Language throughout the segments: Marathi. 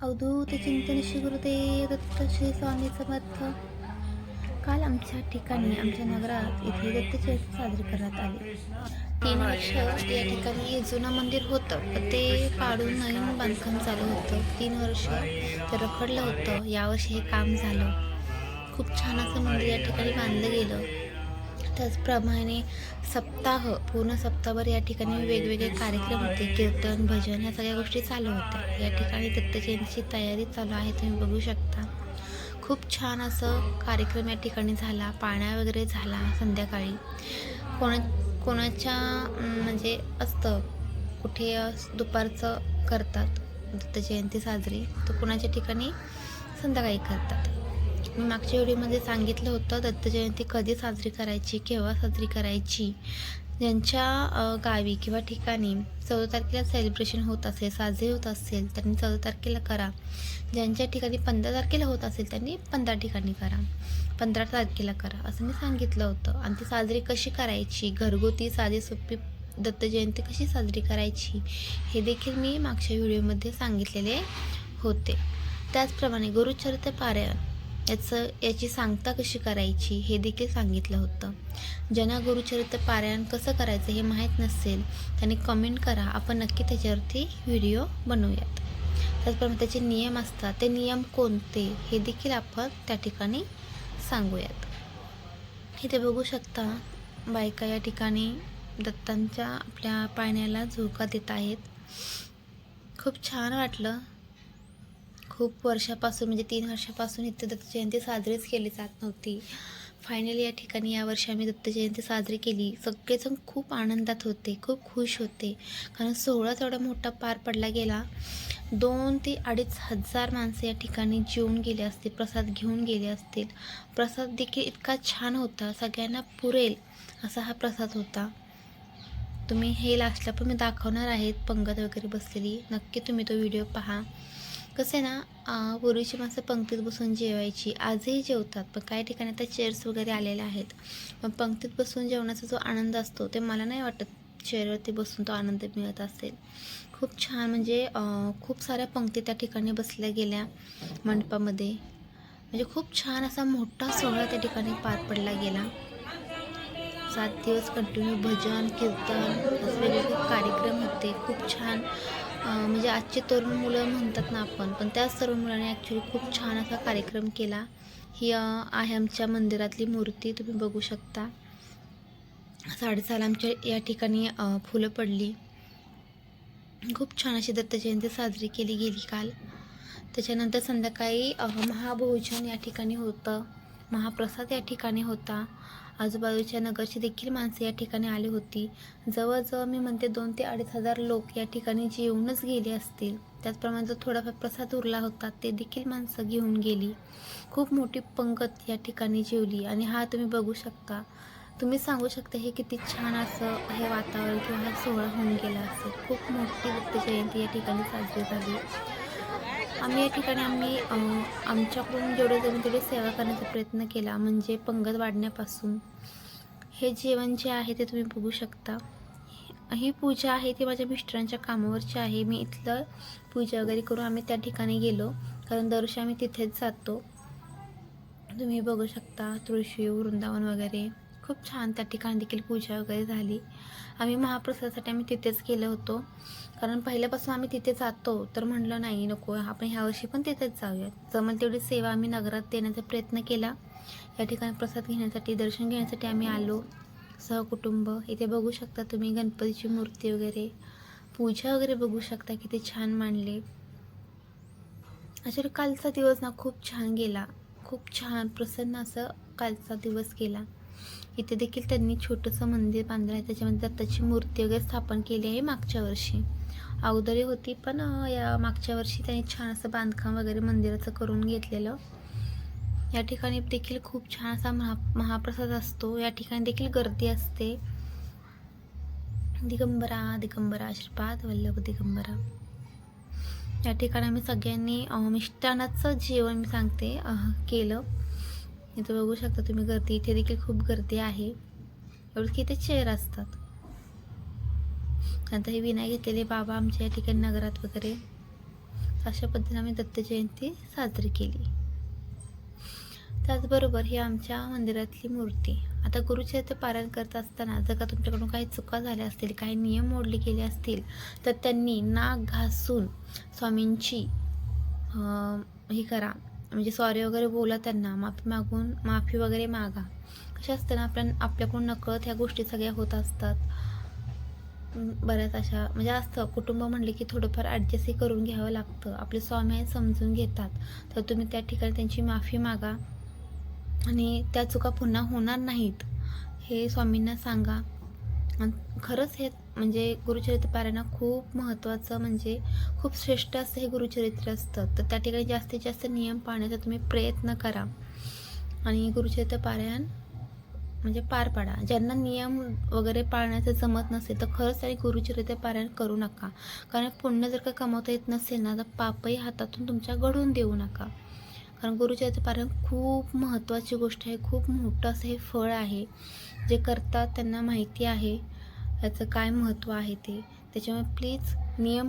अवधूत चिंतन श्री गुरुदेव दत्त श्री स्वामी समर्थ काल आमच्या ठिकाणी आमच्या नगरात इथे दत्त जयंती साजरी करण्यात आली तीन वर्ष या ठिकाणी जुनं मंदिर होतं ते पाडून नवीन बांधकाम चालू होतं तीन वर्ष ते रखडलं होतं यावर्षी हे काम झालं खूप छान असं मंदिर या ठिकाणी बांधलं गेलं त्याचप्रमाणे सप्ताह पूर्ण सप्ताहभर या ठिकाणी वेगवेगळे कार्यक्रम होते. कीर्तन भजन ह्या सगळ्या गोष्टी चालू होत्या. या ठिकाणी दत्त जयंतीची तयारी चालू आहे तुम्ही बघू शकता. खूप छान असं कार्यक्रम या ठिकाणी झाला. पाण्या वगैरे झाला संध्याकाळी. कोणा कोणाच्या म्हणजे असतं कुठे दुपारचं करतात दत्त जयंती साजरी तर कोणाच्या ठिकाणी संध्याकाळी करतात. मी मागच्या व्हिडिओमध्ये सांगितलं होतं दत्त जयंती कधी साजरी करायची केव्हा साजरी करायची ज्यांच्या गावी किंवा ठिकाणी चौदा तारखेला सेलिब्रेशन होत असेल साजरी होत असेल त्यांनी चौदा तारखेला करा. ज्यांच्या ठिकाणी पंधरा तारखेला होत असेल त्यांनी पंधरा ठिकाणी करा. पंधरा तारखेला करा असं मी सांगितलं होतं. आणि ती साजरी कशी करायची? घरगुती साधी सोपी दत्त जयंती कशी साजरी करायची? हे देखील मी मागच्या व्हिडिओमध्ये सांगितलेले होते. त्याचप्रमाणे गुरुचरित्र पारायण. याचं याची सांगता कशी करायची हे देखील सांगितलं होतं. ज्यांना गुरुचरित्र पारायण कसं करायचं हे माहीत नसेल त्यांनी कमेंट करा. आपण नक्की त्याच्यावरती व्हिडिओ बनवूयात. त्याचप्रमाणे त्याचे नियम असतात. ते नियम कोणते हे देखील आपण त्या ठिकाणी सांगूयात. इथे बघू शकता बायका या ठिकाणी दत्तांच्या आपल्या पाण्याला झोका देत आहेत. खूप छान वाटलं. खूप वर्षापासून म्हणजे तीन वर्षापासून इथे दत्त जयंती साजरीच केली जात नव्हती. फायनली या ठिकाणी यावर्षी आम्ही दत्त जयंती साजरी केली. सगळेजण खूप आनंदात होते खूप खुश होते. कारण सोहळा एवढा मोठा पार पडला गेला. दोन ते अडीच हजार माणसं या ठिकाणी जेवून गेले असतील प्रसाद घेऊन गेले असतील. प्रसाद देखील इतका छान होता सगळ्यांना पुरेल असा हा प्रसाद होता. तुम्ही हे लास्टला पण मी दाखवणार आहेत पंगत वगैरे बसलेली. नक्की तुम्ही तो व्हिडिओ पहा. कसं आहे ना पूर्वीची माणसं पंक्तीत बसून जेवायची आजही जेवतात पण काही ठिकाणी आता चेअर्स वगैरे आलेल्या आहेत. पण पंक्तीत बसून जेवणाचा जो आनंद असतो ते मला नाही वाटत चेअरवरती बसून तो आनंद मिळत असेल. खूप छान म्हणजे खूप साऱ्या पंक्ती त्या ठिकाणी बसल्या गेल्या मंडपामध्ये. म्हणजे खूप छान असा मोठा सोहळा त्या ठिकाणी पार पडला गेला. सात दिवस कंटिन्यू भजन कीर्तन वेगवेगळे कार्यक्रम होते. खूप छान. म्हणजे आजचे तरुण मुलं म्हणतात ना आपण पण त्याच तरुण मुलांनी ॲक्च्युली खूप छान असा कार्यक्रम केला. ही आहे आमच्या मंदिरातली मूर्ती तुम्ही बघू शकता. साडेसाला आमच्या या ठिकाणी फुलं पडली. खूप छान अशी दत्त जयंती साजरी केली गेली काल. त्याच्यानंतर संध्याकाळी महाभोजन या ठिकाणी होतं. महाप्रसाद या ठिकाणी होता. आजूबाजूच्या नगरची देखील माणसं या ठिकाणी आली होती. जवळजवळ मी म्हणते दोन ते अडीच हजार लोक या ठिकाणी जेवूनच गेले असतील. त्याचप्रमाणे जो थोडाफार प्रसाद उरला होता ते देखील माणसं घेऊन गेली. खूप मोठी पंगत या ठिकाणी जेवली आणि हा तुम्ही बघू शकता. तुम्ही सांगू शकता हे किती छान असं हे वातावरण किंवा हा सोहळा होऊन गेला असेल. खूप मोठी गुप्त जयंती या ठिकाणी साजरी झाली. आम्ही या ठिकाणी आम्ही आमच्याकडून जेवढे जमेल तेवढे सेवा करण्याचा प्रयत्न केला म्हणजे पंगत वाढण्यापासून हे जेवण जे आहे ते तुम्ही बघू शकता. ही पूजा आहे ती माझ्या मिस्टरांच्या कामावरची आहे. मी इथलं पूजा वगैरे करून आम्ही त्या ठिकाणी गेलो कारण दरवर्षी आम्ही तिथेच जातो. तुम्ही बघू शकता तुळशी वृंदावन वगैरे. खूप छान त्या ठिकाणी देखील पूजा वगैरे झाली. आम्ही महाप्रसादासाठी आम्ही तिथेच गेलो होतो. कारण पहिल्यापासून आम्ही तिथे जातो तर म्हटलं नाही नको आपण ह्या वर्षी पण तिथेच जाऊयात. जमेल तेवढी सेवा आम्ही नगरात देण्याचा प्रयत्न केला. या ठिकाणी प्रसाद घेण्यासाठी दर्शन घेण्यासाठी आम्ही आलो. सहकुटुंब इथे बघू शकता तुम्ही गणपतीची मूर्ती वगैरे. पूजा वगैरे बघू शकता किती छान मांडले. अशा कालचा दिवस ना खूप छान गेला. खूप छान प्रसन्न असं कालचा दिवस गेला. इथे देखील त्यांनी छोटंसं मंदिर बांधलं आहे. त्याच्यामध्ये दत्ताची मूर्ती वगैरे स्थापन केली आहे मागच्या वर्षी. अगोदरी होती पण या मागच्या वर्षी त्यांनी छान असं बांधकाम वगैरे मंदिराचं करून घेतलेलं. या ठिकाणी देखील खूप छान असा महा महाप्रसाद असतो. या ठिकाणी देखील गर्दी असते. दिगंबरा दिगंबरा आशीर्वाद वल्लभ दिगंबरा. या ठिकाणी आम्ही सगळ्यांनी मिष्टानाचं जेवण मी सांगते केलं. इथं बघू शकता तुम्ही गर्दी इथे देखील खूप गर्दी आहे. एवढं की इथे चेअर असतात. आता हे विना घेतलेले बाबा आमच्या या ठिकाणी नगरात वगैरे अशा पद्धतीने आम्ही दत्त जयंती साजरी केली. त्याचबरोबर ही आमच्या मंदिरातली मूर्ती. आता गुरुचरित्र पारायण करत असताना जर का तुमच्याकडून काही चुका झाल्या असतील काही नियम मोडले गेले असतील तर त्यांनी नाक घासून स्वामींची हे करा. म्हणजे सॉरी वगैरे बोला त्यांना. माफी मागून माफी वगैरे मागा. कशा असतं ना आपल्या आपल्याकडून नकळत ह्या गोष्टी सगळ्या होत असतात. बऱ्याच अशा म्हणजे असतं. कुटुंब म्हणले की थोडंफार ॲडजस्टही करून घ्यावं लागतं. आपले स्वामी आहेत समजून घेतात. तर तुम्ही त्या ठिकाणी त्यांची माफी मागा. आणि त्या चुका पुन्हा होणार नाहीत. हे स्वामींना सांगा. खरंच हे म्हणजे गुरुचरित्र पारायण खूप महत्त्वाचं म्हणजे खूप श्रेष्ठ असं हे गुरुचरित्र असतं. तर त्या ठिकाणी जास्तीत जास्त नियम पाळण्याचा तुम्ही प्रयत्न करा. आणि गुरुचरित्र पारायण म्हणजे पार पाडा. ज्यांना नियम वगैरे पाळण्याचं जमत नसेल तर खरंच त्यांनी गुरुचरित्र पारायण करू नका. कारण पुण्य जर का कमावता येत नसेल ना तर पापही हातातून तुमच्या घडून देऊ नका. कारण गुरुचरित्रपारायण खूप महत्त्वाची गोष्ट आहे. खूप मोठं असं हे फळ आहे जे करतात त्यांना माहिती आहे. याचं काय महत्त्व आहे ते. त्याच्यामुळे प्लीज नियम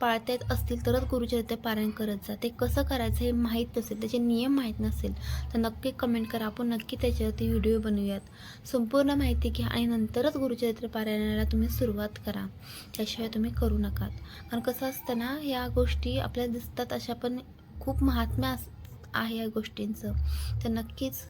पाळता येत असतील तरच गुरुचरित्र पारायण करत जा. ते कसं करायचं हे माहीत नसेल त्याचे नियम माहीत नसेल तर नक्की कमेंट करा. आपण नक्की त्याच्यावरती व्हिडिओ बनवूयात. संपूर्ण माहिती घ्या आणि नंतरच गुरुचरित्र पारायणाला तुम्ही सुरुवात करा. त्याशिवाय तुम्ही करू नका. कारण कसं असतं ना या गोष्टी आपल्याला दिसतात अशा पण खूप महात्म्य आहे या गोष्टींचं. तर नक्कीच